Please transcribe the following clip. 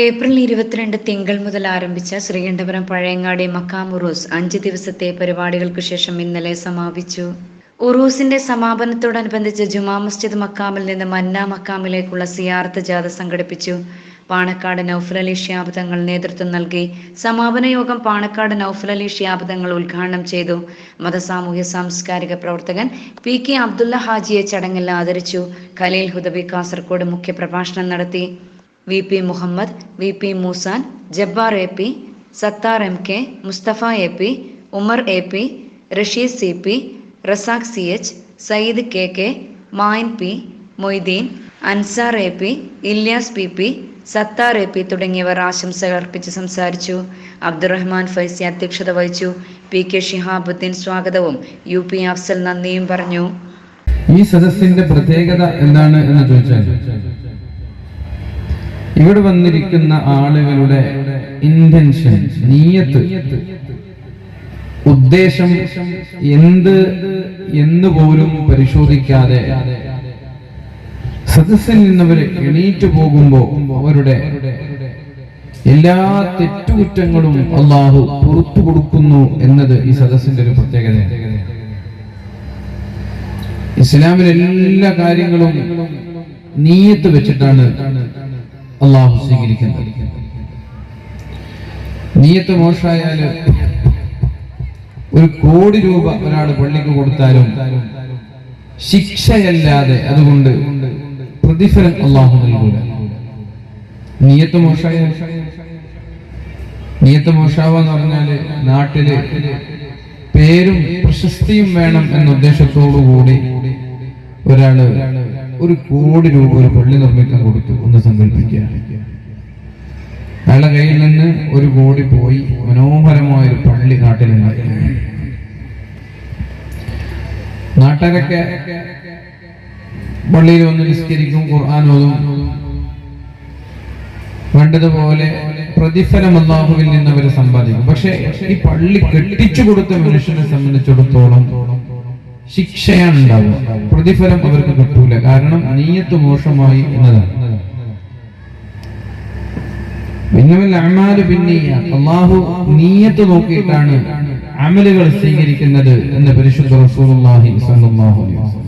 April ഇരുപത്തിരണ്ട് തിങ്കൾ മുതൽ ആരംഭിച്ച ശ്രീകണ്ഠപുരം പഴയങ്ങാടി മക്കാം ഉറൂസ് അഞ്ച് ദിവസത്തെ പരിപാടികൾക്ക് ശേഷം ഇന്നലെ സമാപിച്ചു. ഉറൂസിന്റെ സമാപനത്തോടനുബന്ധിച്ച് ജുമാ മസ്ജിദ് മക്കാമിൽ നിന്ന് മന്ന മക്കാമിലേക്കുള്ള സിയാർത്ത് ജാഥ സംഘടിപ്പിച്ചു. പാണക്കാട് നൌഫൽ അലി ഷിയാബ് തങ്ങൾ നേതൃത്വം നൽകി. സമാപന യോഗം പാണക്കാട് നൌഫൽ അലി ഷിയാബ് തങ്ങൾ ഉദ്ഘാടനം ചെയ്തു. മതസാമൂഹ്യ സാംസ്കാരിക പ്രവർത്തകൻ പി കെ അബ്ദുള്ള ഹാജിയെ ചടങ്ങിൽ ആദരിച്ചു. ഖലീൽ ഹുദബി കാസർഗോഡ് മുഖ്യപ്രഭാഷണം നടത്തി. V P Muhammad V P Moosan Jabbar A P Sathar M K Mustafa A P Umar A P Rasheed C P Razak C H Sayyid K K Mayan P Moideen Ansar A P Ilyas P P Sathar A P തുടങ്ങിയവർ ആശംസകൾ അർപ്പിച്ച് സംസാരിച്ചു. അബ്ദുറഹ്മാൻ ഫൈസി അധ്യക്ഷത വഹിച്ചു. P K Shihabuddin സ്വാഗതവും. U P Afsal നന്ദിയും പറഞ്ഞു. ഈ സദസ്സിന്റെ പ്രത്യേകത എന്താണ് എന്ന് ചോദിച്ചാൽ ഇവിടെ വന്നിരിക്കുന്ന ആളുകളുടെ ഇന്റൻഷൻ നീയത്ത്. ഉദ്ദേശം എന്ത് എന്ന് പോലും പരിശോധിക്കാതെ സദസ്സിൽ നിന്നവർ എണീറ്റു പോകുമ്പോ അവരുടെ എല്ലാ തെറ്റുകുറ്റങ്ങളും അള്ളാഹു പുറത്തു കൊടുക്കുന്നു എന്നത് ഈ സദസ്സിന്റെ ഒരു പ്രത്യേകതയാണ്. ഇസ്ലാമിലെ എല്ലാ കാര്യങ്ങളും നീയത്ത് വെച്ചിട്ടാണ് അള്ളാഹു സ്വീകരിക്കുന്നത് നീയത്ത് മോശമായാൽ ഒരു കോടി രൂപ ഒരാൾ പള്ളിക്ക് കൊടുത്താലും ശിക്ഷയല്ലാതെ അതുകൊണ്ട് പ്രതിഫലം അള്ളാഹു നൽകൂല. നീയത്ത് മോശമായ നീയത്ത് മോശാവെന്ന് പറഞ്ഞാൽ നാട്ടിൽ പേരും പ്രശസ്തിയും വേണം എന്ന ഉദ്ദേശത്തോടു കൂടി ഒരാൾ ഒരു കോടി രൂപ ഒരു പള്ളി നിർമ്മിക്കാൻ കൊടുത്തു ഒന്ന് സങ്കല്പിക്കുക. അയാളുടെ കയ്യിൽ നിന്ന് ഒരു കോടി പോയി മനോഹരമായ ഒരു പള്ളി നാട്ടിലുണ്ടായി നാട്ടുകാരൊക്കെ പള്ളിയിൽ വന്ന് നിസ്കരിക്കും ഖുർആൻ വേണ്ടതുപോലെ പ്രതിഫലം അള്ളാഹുവിൽ നിന്ന് അവരെ സമ്പാദിക്കും. പക്ഷെ ഈ പള്ളി കെട്ടിച്ചു കൊടുത്ത മനുഷ്യനെ സംബന്ധിച്ചിടത്തോളം ശിക്ഷയാണ് ഉണ്ടാവുക പ്രതിഫലം അവർക്ക് കിട്ടൂല. കാരണം നീയത്ത് മോശമായി എന്നതാണ്. പിന്നീയ അള്ളാഹു നീയത്ത് നോക്കിയിട്ടാണ് അമലുകൾ സ്വീകരിക്കുന്നത് എന്ന് പരിശുദ്ധ റസൂലുള്ളാഹി സ്വല്ലല്ലാഹു അലൈഹി